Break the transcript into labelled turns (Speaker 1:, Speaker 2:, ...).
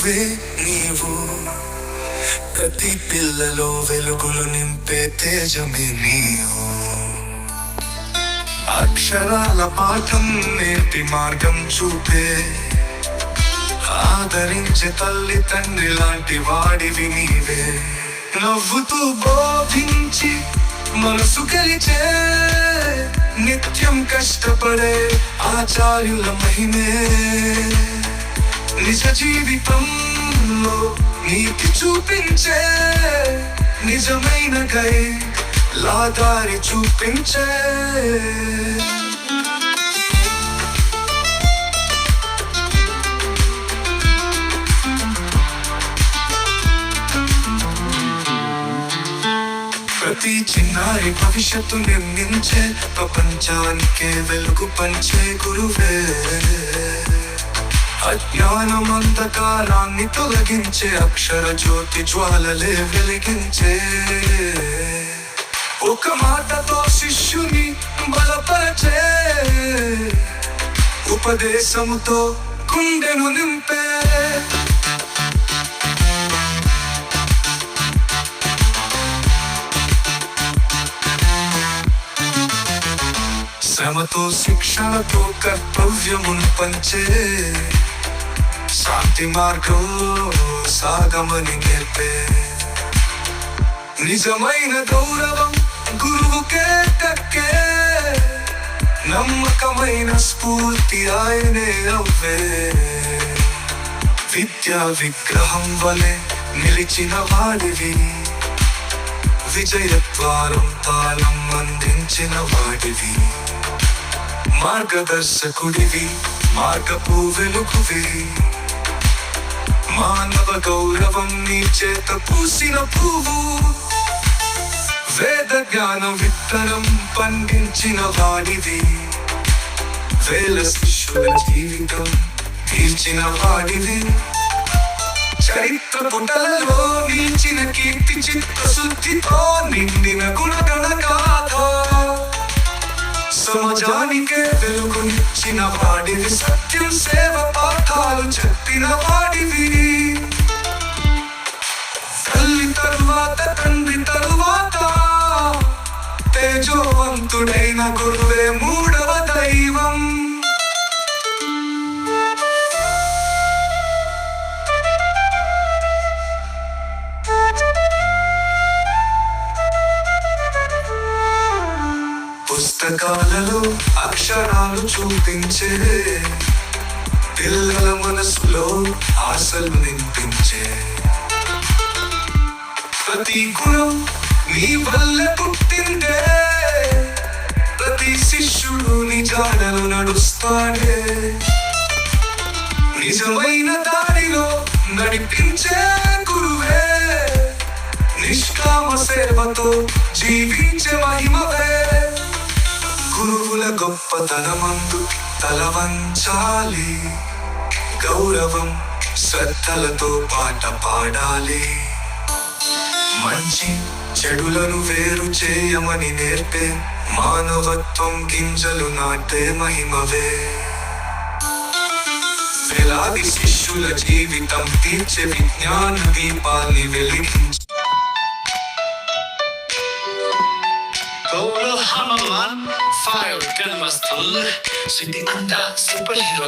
Speaker 1: గురువే నీవు ప్రతి పిల్లలో వెలుగులు నింపే తేజమే నీవు. అక్షరాల పాఠం నేర్పి మార్గం చూపే. ఆదరించే తల్లి తండ్రి లాంటి వాడివి నీవే. నవ్వుతూ బోధించి మనసు కలిచే నిత్యం కష్టపడే ఆచార్యుల మహిమే. నిజ జీవితంలో నీకు చూపించే నిజమైన గై లాదారి చూపించే. ప్రతి చిన్నారి భవిష్యత్తు నిర్మించే ప్రపంచానికే వెలుగు పంచే గురువే. అజ్ఞానం అంధకారాన్ని తొలగించే అక్షర జ్యోతి జ్వాలలే వెలిగించే. ఒక మాటతో శిష్యుని బలపరచే. ఉపదేశముతో గుండెను నింపే. శ్రమతో శిక్షణతో కర్తవ్యమును పంచే. శాంతి మార్గంలో సాగమని నేర్పే నిజమైన గౌరవం గురువుకే దక్కే నమ్మకమైన స్ఫూర్తి ఆయనే అవ్వే విద్యా విగ్రహం వలె నిలిచిన వాడివి విజయద్వారం తాళం అందించిన వాడివి మార్గదర్శకుడివి మార్గపు వెలుగువి మానవ గౌరవం నీ చేత పూసిన పువ్వు. వేద జ్ఞాన విత్తనం పండించిన వాడివి వేల శిష్యుల జీవితం తీర్చిన వాడివి చరిత్ర పుటలలో నిలిచిన కీర్తి చిత్తశుద్ధితో నిండిన గుణగణ సమాజానికే వెలుగునిచ్చిన వాడివి సత్యం సేవ పాఠాలు చెప్పిన వాడివి. తల్లి తరువాత తండ్రి తరువాత తేజోవంతుడైన గురువే మూడవ దైవం. పుస్తకాలలో అక్షరాలు చూపించే. పిల్లల మనసులో ఆశలు నింపించే. ప్రతి గుణం నీ వల్ల పుట్టిందే. ప్రతి శిష్యుడు నిజాడలు నడుస్తాడే. నిజమైన దారిలో నడిపించే గురువే. నిష్కామ సేవతో జీవించే మహిమవే. గురువుల గొప్పతనమందు తల తలవంచాలి. గౌరవం శ్రద్ధలతో పాట పాడాలి. మంచి చెడులను వేరు చేయమని నేర్పే మానవత్వం గింజలు నాటే మహిమవే. వేలాది శిష్యుల జీవితం తీర్చే విజ్ఞాన దీపాన్ని వెలిగించే.
Speaker 2: Golo Hammerman, Fire Gun వస్తుంది సిద్ధి అంతా సూపర్ హీరో